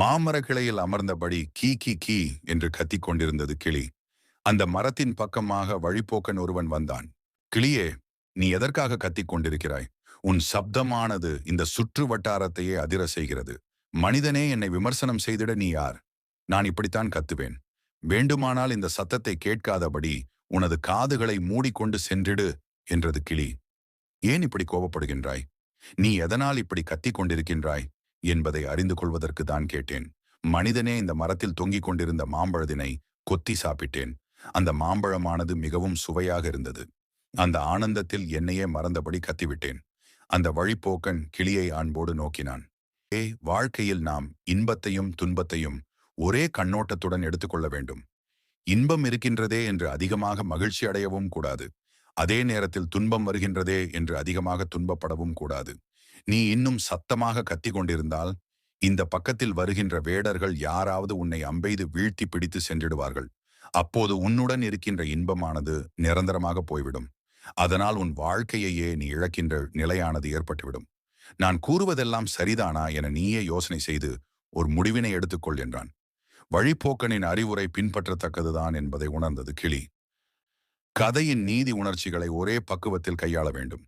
மாமர கிளையில் அமர்ந்தபடி key key key என்று கத்திக் கொண்டிருந்தது கிளி. அந்த மரத்தின் பக்கமாக வழிப்போக்கன் ஒருவன் வந்தான். கிளியே நீ எதற்காக கத்திக் கொண்டிருக்கிறாய்? உன் சப்தமானது இந்த சுற்று வட்டாரத்தையே அதிர செய்கிறது மனிதனே என்னை விமர்சனம் செய்திட நீ யார்? நான் இப்படித்தான் கத்துவேன். வேண்டுமானால் இந்த சத்தத்தை கேட்காதபடி உனது காதுகளை மூடிக்கொண்டு சென்றிடு என்றது கிளி. ஏன் இப்படி கோபப்படுகின்றாய்? நீ எதனால் இப்படி கத்திக் கொண்டிருக்கின்றாய்? என்பதை அறிந்து கொள்வதற்கு தான் கேட்டேன். மனிதனே இந்த மரத்தில் தொங்கிக் கொண்டிருந்த மாம்பழத்தினை கொத்தி சாப்பிட்டேன். அந்த மாம்பழமானது மிகவும் சுவையாக இருந்தது. அந்த ஆனந்தத்தில் என்னையே மறந்தபடி கத்திவிட்டேன். அந்த வழிப்போக்கன் கிளியை அன்போடு நோக்கினான். ஏ வாழ்க்கையில் நாம் இன்பத்தையும் துன்பத்தையும் ஒரே கண்ணோட்டத்துடன் எடுத்துக்கொள்ள வேண்டும். இன்பம் இருக்கின்றதே என்று அதிகமாக மகிழ்ச்சி அடையவும் கூடாது. அதே நேரத்தில் துன்பம் வருகின்றதே என்று அதிகமாக துன்பப்படவும் கூடாது. நீ இன்னும் சத்தமாக கத்திக் கொண்டிருந்தால் இந்த பக்கத்தில் வருகின்ற வேடர்கள் யாராவது உன்னை அம்பெய்து வீழ்த்தி பிடித்து சென்றிடுவார்கள். அப்போது உன்னுடன் இருக்கின்ற இன்பமானது நிரந்தரமாக போய்விடும். அதனால் உன் வாழ்க்கையையே நீ இழக்கின்ற நிலையானது ஏற்பட்டுவிடும். நான் கூறுவதெல்லாம் சரிதானா என நீயே யோசனை செய்து ஒரு முடிவினை எடுத்துக்கொள் என்றான். வழிப்போக்கனின் அறிவுரை பின்பற்றத்தக்கதுதான் என்பதை உணர்ந்தது கிளி. கதையின் நீதி உணர்ச்சிகளை ஒரே பக்குவத்தில் கையாள வேண்டும்.